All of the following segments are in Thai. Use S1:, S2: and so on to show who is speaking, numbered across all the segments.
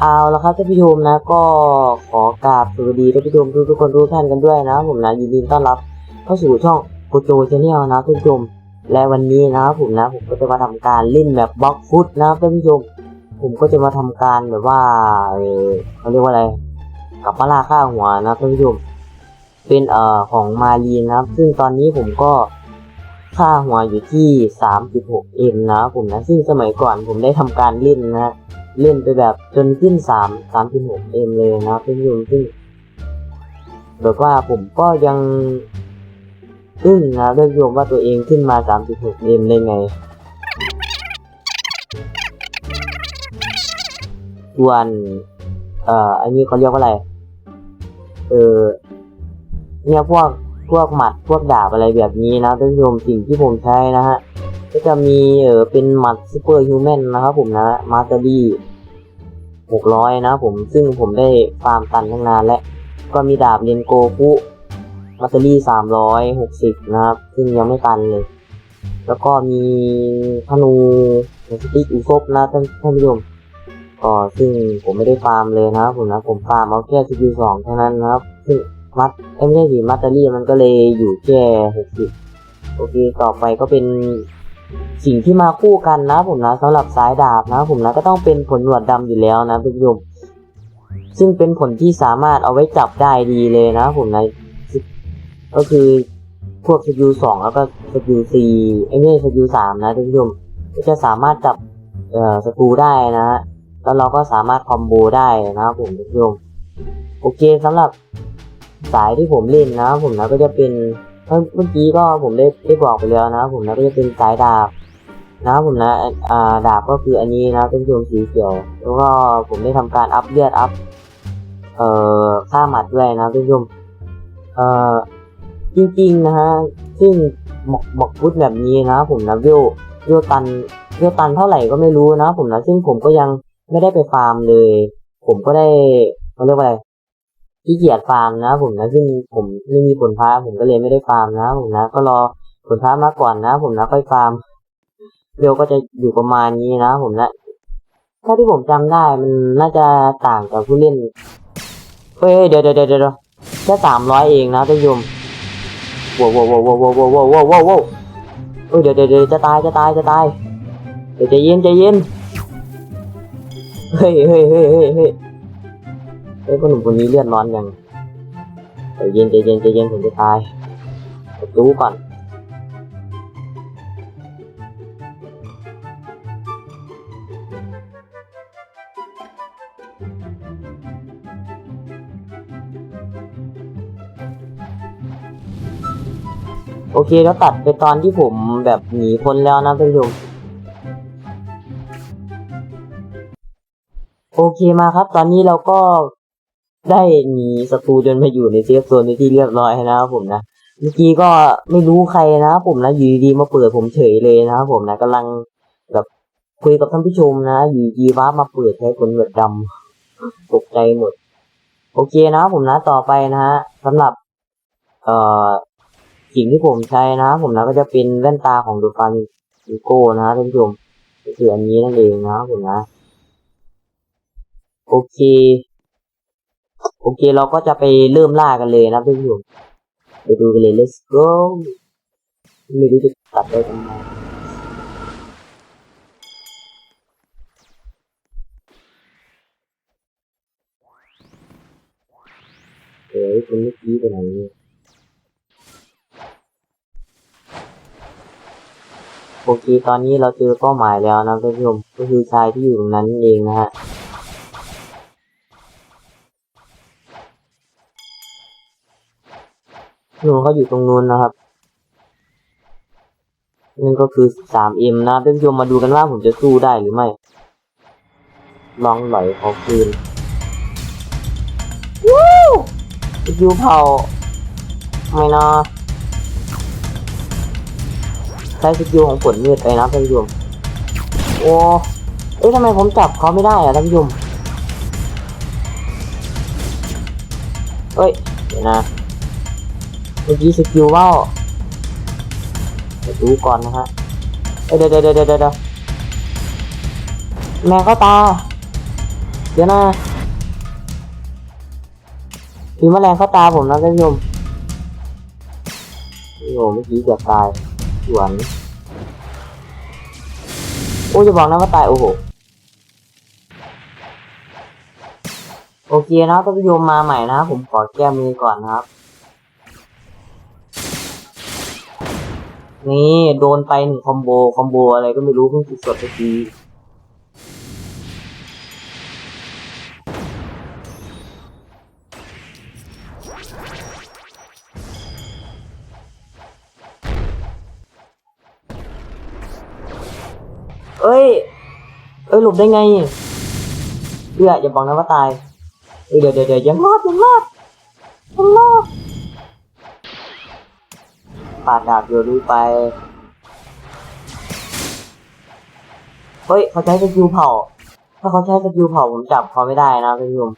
S1: เอาละครับท่านผู้ชมนะก็ขอกราบสวัสดีท่านผู้ชมทุกทุกคนทุกท่านกันด้วยนะผมนะยินดีต้อนรับเข้าสู่ช่องโกโจชาแนลนะท่านผู้ชม และวันนี้นะครับผมนะผมก็จะมาทำการเล่นแบบบล็อกฟุตนะท่านผู้ชม ผมก็จะมาทำการแบบว่าเขาเรียกว่าอะไรกับมาลาฆ่าหัวนะท่านผู้ชม เป็นเอ่อของมารีนนะครับ ซึ่งตอนนี้ผมก็ค่าหัวอยู่ที่ 3.6 m นะผมนะซึ่งสมัยก่อนผมได้ทำการเล่นนะ เล่นไปแบบจนขึ้น3 3.6 m เลยนะครับท่านผู้ชมซึ่งแบบว่าผมก็ยังอึ้งนะท่านผู้ชมว่าตัวเองขึ้นมา3.6 m ได้ไงส่วนเอ่ออันนี้เขาเรียกว่าอะไร เออเนี่ยพวกพวกหมัดพวกดาบอะไรแบบนี้นะท่านผู้ชมสิ่งที่ผมใช้นะฮะ ก็จะมีเออเป็นหมัดซูเปอร์ฮิวแมนนะครับผมนะมาสเตอรี่หกร้อยนะผมซึ่งผมได้ฟาร์มตันตั้งนานแล้วก็มีดาบเรียนโกคุมาสเตอรี่สามร้อยหกสิบนะครับ ซึ่งยังไม่ตันเลย แล้วก็มีธนูสติกอุซบนะท่านท่านผู้ชมก็ซึ่งผมไม่ได้ฟาร์มเลยนะครับผมนะผมฟาร์มเอาแค่สกิลสองเท่านั้นนะครับ ซึ่งมัดไม่ใช่สิมัตเตอรี่มันก็เลยอยู่แค่หกสิบโอเค ต่อไปก็เป็น สิ่งที่มาคู่กันนะผมนะสำหรับสายดาบนะผมนะก็ต้องเป็นผลหนวดดำอยู่แล้วนะท่านผู้ชมซึ่งเป็นผลที่สามารถเอาไว้จับได้ดีเลยนะผมนะก็คือพวกสกิลสองแล้วก็สกิลสี่ไอ้นี่สกิลสามนะท่านผู้ชมก็จะสามารถจับเอ่อสกูได้นะฮะแล้วเราก็สามารถคอมโบได้นะครับผมท่านผู้ชมโอเคสำหรับสายที่ผมเล่นนะผมนะก็จะเป็น เมื่อกี้ก็ผมได้ได้บอกไปแล้วนะผมนะก็จะเป็นสายดาบนะผมนะอ่าดาบก็คืออันนี้นะท่านผู้ชมสีเขียว แล้วก็ผมได้ทำการอัพเลือดอัพเอ่อค่าหมัดด้วยนะท่านผู้ชมเอ่อจริงๆนะฮะซึ่งหมอกหมอกพุทธแบบนี้นะ ผมนะวิววิวตันวิวตันเท่าไหร่ก็ไม่รู้นะ ผมนะซึ่งผมก็ยังไม่ได้ไปฟาร์มเลย ผมก็ได้เขาเรียกว่าอะไร ขี้เกียจฟาร์มนะผมนะซึ่งผมไม่มีผลพ้าผมก็เลยไม่ได้ฟาร์มนะผมนะก็รอผลพ้ามาก่อนนะ ผมนะค่อยฟาร์มเร็วก็จะอยู่ประมาณนี้นะผมนะถ้าที่ผมจำได้มันน่าจะต่างกับผู้เล่นเฮ้ยเดี๋ยวเดี๋ยวเดี๋ยวเดี๋ยวแค่สามร้อยเองนะท่านผู้ชมว้าวว้าวว้าวว้าวว้าวว้าวว้าวว้าวเฮ้ยเดี๋ยวเดี๋ยวเดี๋ยวจะตายจะตายจะตายเดี๋ยวใจเย็นใจเย็นเฮ้ยเฮ้ยเฮ้ยเฮ้ย เฮ้ยเฮ้ยคนหนุ่มคนนี้เลือดร้อนยังใจเย็นใจเย็นใจเย็นผมจะตายประตูก่อนโอเคแล้วตัดไปตอนที่ผมแบบหนีพ้นแล้วนะท่านผู้ชมโอเคมาครับ ตอนนี้เราก็ ได้หนีศัตรูจนมาอยู่ในเซฟโซนในที่เรียบร้อยนะครับผมนะเมื่อกี้ก็ไม่รู้ใครนะครับผมนะอยู่ดีๆมาเปิดผมเฉยเลยนะครับผมนะกำลังแบบคุยกับท่านผู้ชมนะอยู่ดีๆว้ามาเปิดใช้คนเหมือดดำตกใจหมด โอเคนะครับผมนะต่อไปนะฮะสำหรับ เอ่อสิ่งที่ผมใช้นะครับผมนะก็จะเป็นแว่นตาของดูฟามิโก้นะท่านผู้ชมก็คืออันนี้นั่นเองนะครับผมนะ โอเค โอเคเราก็จะไปเริ่มล่ากันเลยนะเพื่อนๆไปดูกันเลย let's go ไม่รู้จะตัดได้ทำไมเฮ้ยคนเมื่อกี้ไปไหนเนี่ยโอเค ตอนนี้เราเจอเป้าหมายแล้วนะเพื่อนๆก็คือชายที่อยู่ตรงนั้นเองนะฮะ นูนเขาอยู่ตรงนู้นนะครับนั่นก็คือ 3M นะท่านผู้ชมมาดูกันว่าผมจะสู้ได้หรือไม่ ลองไหลเขาคืนวู้สกิลเผาไม่นะใช้สกิลของฝนมืดไปนะท่านผู้ชมโอ้เอ๊ะทำไมผมจับเขาไม่ได้อะท่านผู้ชมเฮ้ยเดี๋ยวนะ เมื่อกี้สกิลว่าวเดี๋ยวดูก่อนนะฮะเอ้ยเดี๋ยวเดี๋ยวเดี๋ยวเดี๋ยวแมงเข้าตา เดี๋ยวนะมีแมลงเข้าตาผมนะท่านผู้ชมโอ้โหเมื่อกี้เกือบตายสวนโอ้จะบอกนะว่าตายโอ้โห โอเคนะท่านผู้ชมมาใหม่นะ ผมขอแก้มือก่อนนะครับ นี่โดนไปหนึ่งคอมโบ คอมโบอะไรก็ไม่รู้เพิ่งสดๆเมื่อกี้เอ้ย เอ้ยหลบได้ไงเพื่ออย่าบอกนะว่าตาย เดี๋ยวเดี๋ยวเดี๋ยวยังรอดยังรอดยังรอด ปาดดาบโยนลุยไป เฮ้ยเขาใช้สกิลเผา ถ้าเขาใช้สกิลเผาผมจับเขาไม่ได้นะท่านผู้ชม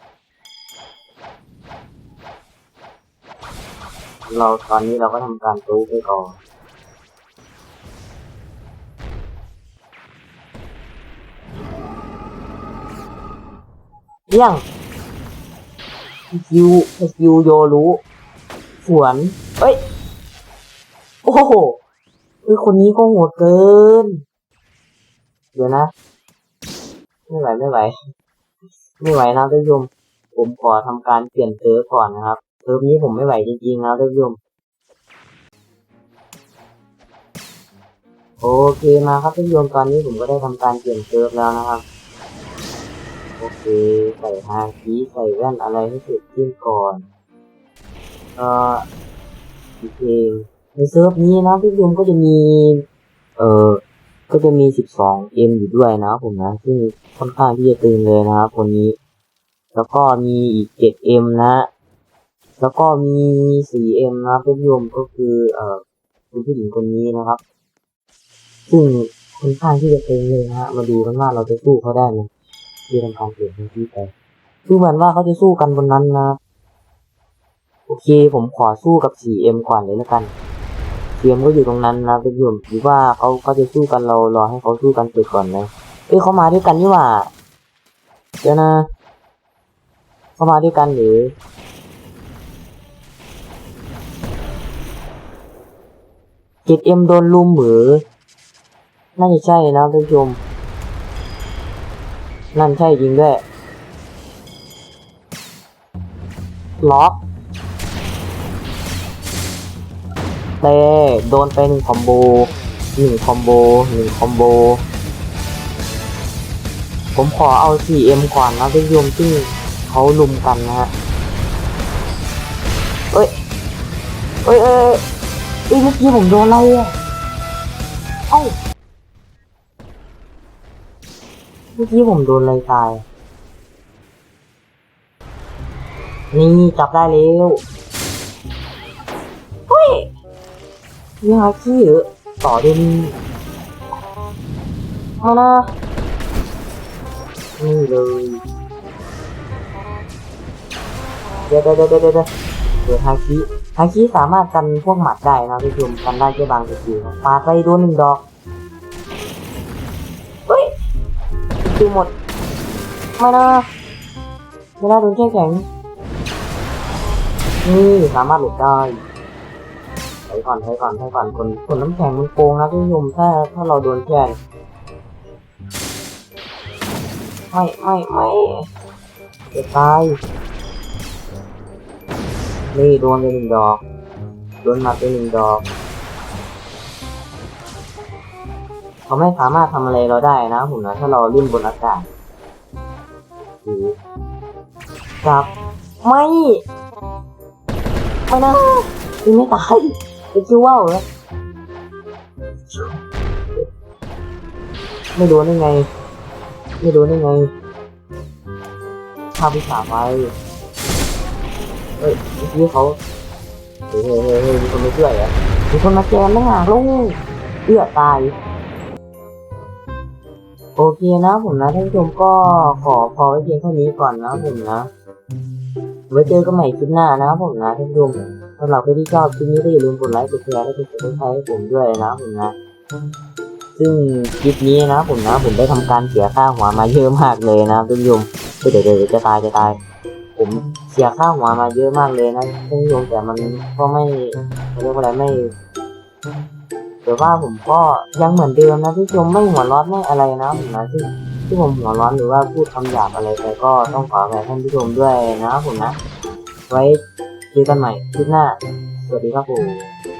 S1: เราตอนนี้เราก็ทำการตู้ไปก่อนเรื่องสกิลสกิลโยรู้สวน โอ้โหคือคนนี้ก็โหดเกิน เดี๋ยวนะ ไม่ไหวไม่ไหว ไม่ไหวนะท่านผู้ชม ผมขอทำการเปลี่ยนเซิร์ฟก่อนนะครับเซิร์ฟนี้ผมไม่ไหวจริงๆนะท่านผู้ชม โอเคมาครับท่านผู้ชมตอนนี้ผมก็ได้ทำการเปลี่ยนเซิร์ฟแล้วนะครับ โอเค ใส่ฮาคีใส่แว่นอะไรให้เสร็จสิ้นก่อน ก็อีกเพง ในเซิร์ฟนี้นะพี่ยมก็จะมี เอ่อ ก็จะมี 12M อยู่ด้วยนะผมนะ ซึ่งค่อนข้างที่จะตึงเลยนะครับคนนี้ แล้วก็มีอีก 7M นะ แล้วก็มี 4M นะครับพี่ยมก็คือ เอ่อคุณผู้หญิงคนนี้นะครับ ซึ่งค่อนข้างที่จะตึงเลยนะฮะ มาดูกันว่าเราจะสู้เขาได้ไหมที่ทำการเปลี่ยนพื้นที่ไปดูเหมือนว่าเขาจะสู้กันบนนั้นนะ โอเค ผมขอสู้กับ 4M ก่อนเลยแล้วกัน 4M ก็อยู่ตรงนั้นนะเป็นอยู่หรือว่าเขาเขาจะสู้กันเรารอให้เขาสู้กันเสร็จก่อนไหมเอ้ยเขามาด้วยกันนี่หว่าเดี๋ยวนะเขามาด้วยกันหรือ 7M โดนลุมหรือน่าจะใช่นะท่านผู้ชมนั่นใช่จริงด้วยล็อก เต้โดนไปหนึ่งคอมโบหนึ่งคอมโบหนึ่งคอมโบ ผมขอเอา 4M ก่อนนะท่านผู้ชมซึ่เขาลุมกันนะฮะเอ้ยเอ้ยเอ้ยเอ้ยเมื่อกี้ผมโดนอะไรอะเอ้าเมื่อกี้ผมโดนอะไรตาย นี่จับได้แล้ว ยาขี้เหรอต่อด้วยนี่เอานะนี่เลยเดี๋ยวเดี๋ยวเดี๋ยวเดี๋ยวเดี๋ยวเดี๋ยวฮาคิฮาคิสามารถกันพวกหมัดได้นะพี่ชมกันได้แค่บางสกิลปาไปโดนหนึ่งดอกเฮ้ยคือหมดไม่นะไม่น่าโดนแค่แข็งนี่สามารถหลบได้ใช้ ก่อนใช้ก่อนใช้ก่อนคนคนน้ำแข็งมันโกงนะพี่ยมถ้าถ้าเราโดนแค่ไม่ไม่ไม่จะตายนี่โดนไปหนึ่งดอกโดนมาไปหนึ่งดอกเขาไม่สามารถทำอะไรเราได้นะผมนะถ้าเราเล่นบนอากาศจับไม่ ไม่นะยังไม่ตาย เป็นคิวว่าวไม่โดนได้ไง ไม่โดนได้ไงข้าพิสาไว้เฮ้ยเมื่อกี้เขาเฮ้ยเฮ้ยเฮ้ยมีคนมาช่วยเหรอมีคนมาแจมนะฮะลูกเอื้อตาย โอเคนะผมนะท่านผู้ชมก็ขอพอไว้เพียงเท่านี้ก่อนนะผมนะ ไว้เจอกันใหม่คลิปหน้านะผมนะท่านผู้ชม สำหรับใครที่ชอบคลิปนี้ก็อย่าลืมกดไลค์กดแชร์และกดติดตามให้ผมด้วยนะผมนะ ซึ่งคลิปนี้นะผมนะผมได้ทำการเสียค่าหัวมาเยอะมากเลยนะท่านผู้ชมเดี๋ยวเดี๋ยวจะตายจะตาย ผมเสียค่าหัวมาเยอะมากเลยนะท่านผู้ชมแต่มันก็ไม่เรียกว่าอะไรไม่แต่ว่าผมก็ยังเหมือนเดิมนะท่านผู้ชมไม่หัวร้อนไม่อะไรนะผมนะที่ที่ผมหัวร้อนหรือว่าพูดคำหยาบอะไรไปก็ต้องขออภัยท่านผู้ชมด้วยนะผมนะ ไว้ เจอกันใหม่คลิปหน้า สวัสดีครับผม